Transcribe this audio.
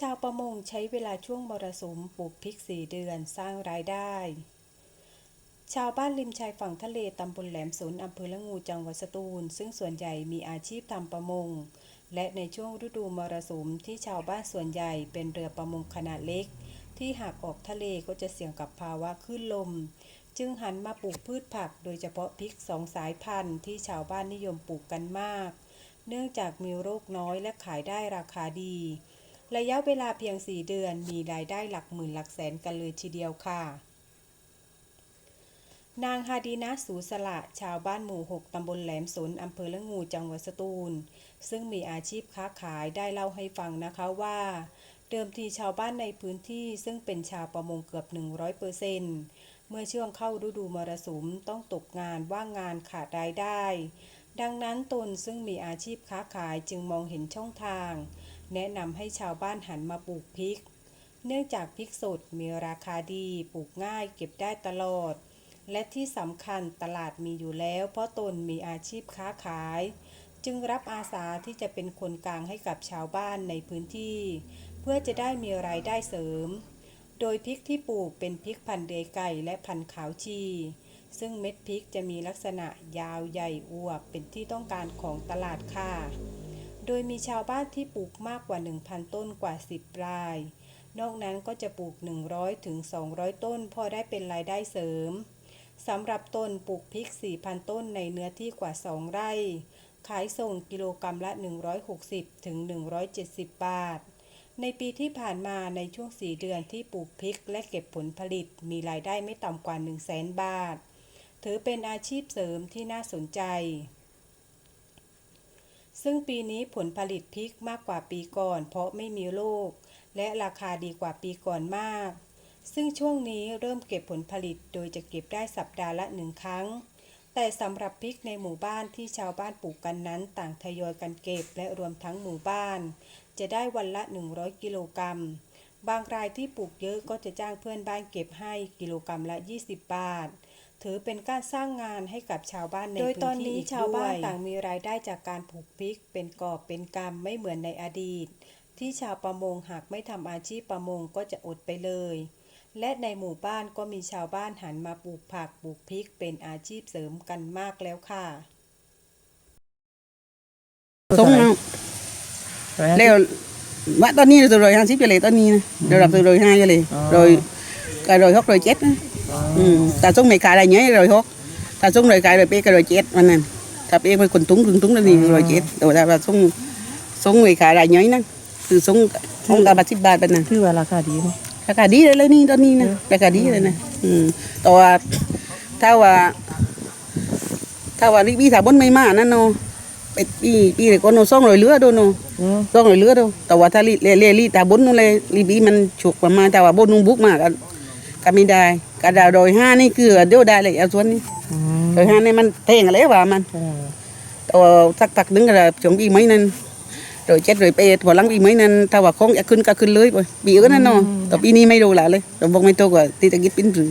ชาวประมงใช้เวลาช่วงมรสุมปลูกพริกสี่เดือนสร้างรายได้ ชาวบ้านริมชายฝั่งทะเลตำบลแหลมสนอำเภอละงูจังหวัดสตูล ซึ่งส่วนใหญ่มีอาชีพทำประมง และในช่วงฤดูมรสุมที่ชาวบ้านส่วนใหญ่เป็นเรือประมงขนาดเล็ก ที่หากออกทะเลก็จะเสี่ยงกับภาวะคลื่นลม จึงหันมาปลูกพืชผัก โดยเฉพาะพริกสองสายพันธุ์ที่ชาวบ้านนิยมปลูกกันมาก เนื่องจากมีโรคน้อยและขายได้ราคาดี ระยะเวลาเพียง 4 เดือนมีรายได้หลักหมื่นหลักแสนกันเลยทีเดียวค่ะ นางฮาดีนะสูสละชาวบ้านหมู่ 6 ตำบลแหลมสนอำเภอละงูจังหวัดสตูล ซึ่งมีอาชีพค้าขายได้เล่าให้ฟังนะคะว่าเดิมทีชาวบ้านในพื้นที่ซึ่งเป็นชาวประมงเกือบ 100เปอร์เซนต์เมื่อช่วงเข้าฤดูมรสุมต้องตกงานว่างงานขาดรายได้ ดังนั้นตนซึ่งมีอาชีพค้าขายจึงมองเห็นช่องทาง แนะนำให้ชาวบ้านหันมาปลูกพริก เนื่องจากพริกสดมีราคาดีปลูกง่ายเก็บได้ตลอด และที่สำคัญตลาดมีอยู่แล้ว เพราะตนมีอาชีพค้าขาย จึงรับอาสาที่จะเป็นคนกลางให้กับชาวบ้านในพื้นที่ เพื่อจะได้มีรายได้เสริม โดยพริกที่ปลูกเป็นพริกพันธุ์เดไก่และพันธุ์ขาวชีซึ่งเม็ดพริกจะมีลักษณะยาวใหญ่อวบเป็นที่ต้องการของตลาดค่ะ โดยมีชาวบ้านที่ปลูกมากกว่า 1,000 ต้นกว่า 10 ราย นอกนั้นก็จะปลูก 100ถึง200 ต้น พอได้เป็นรายได้เสริมสำหรับต้นปลูกพริก 4,000 ต้นในเนื้อที่กว่า 2 ไร่ ขายส่งกิโลกรรัมละ 160ถึง170 บาท ในปีที่ผ่านมาในช่วง 4 เดือนที่ปลูกพริกและเก็บผลผลิตมีรายได้ไม่ต่ำกว่า 100,000 บาท ถือเป็นอาชีพเสริมที่น่าสนใจ ซึ่งปีนี้ผลผลิตพริกมากกว่าปีก่อน เพราะไม่มีโรคและราคาดีกว่าปีก่อนมาก ซึ่งช่วงนี้เริ่มเก็บผลผลิตโดยจะเก็บได้สัปดาห์ละหนึ่งครั้ง แต่สำหรับพริกในหมู่บ้านที่ชาวบ้านปลูกกันนั้น ต่างทยอยกันเก็บและรวมทั้งหมู่บ้าน จะได้วันละ 100 กิโลกรัม บางรายที่ปลูกเยอะก็จะจ้างเพื่อนบ้านเก็บให้กิโลกรัมละ 20 บาท ถือเป็นการสร้างงานให้กับชาวบ้านในโดพื้ยนตอนที่นี้อีกชาวบ้านด้วยต่างมีรายได้จากการปลูกพริก เป็นกอบเป็นกำไม่เหมือนในอดีต ที่ชาวประมงหากไม่ทำอาชีพประมงก็จะอดไปเลย และในหมู่บ้านก็มีชาวบ้านหันมาปลูกผักปลูกพริกเป็นอาชีพเสริมกันมากแล้วค่ะ sống leo vã tao ni rồi rồi hàng ship cho lệ tao ni nè rồi đập từ rồi hai cho lệ rồi cả rồi hốt rồi chết á ừ. ta sống mày cài lại nhớ rồi hốt ta sống rồi cài rồi bê cái rồi chết mà nè ta bê mới quần túng rừng túng lên đi rồi chết rồi ta là sống sống mày cài lại nhớ nè từ sống không cả ba ship ba bên nè คือว่าราคาดีไหมราคาดีเลยเลยนี่ตอนนี้นะราคาดีเลยนะอืมแต่ว่าถ้าว่าถ้าว่ารีบีสาบนไม่มานั่นเนาะไปปีปีเลยก็โนซ่องลอยเรือโดนเนาะอืมซ่องลอยเรือโดแต่ว่าถ้าลีเล่เล่ลีตาบนนู่นเลยรีบีมันฉุกประมาณแต่ว่าบนนุ่งบุกมาก ก็ก็ไม่ได้กระดาวโดยห้านี่คือเดียวได้เลยเอาส่วนนี้อืมโดยห้านี่มันเท่งอะไรว่ามันอืมแต่ว่าสักตักนึงก็ช่วงปีไม่นั้นโดยเจ็ดโดยเปดพอหลังปีไม่นั้นถ้าว่าคงจะขึ้นก็ขึ้นเลยไปปีอื่นนั่นเนาะแต่ปีนี้ไม่รู้ละเลยเราบอกไม่โตกว่าที่ตะกี้ปิ้นหรืออ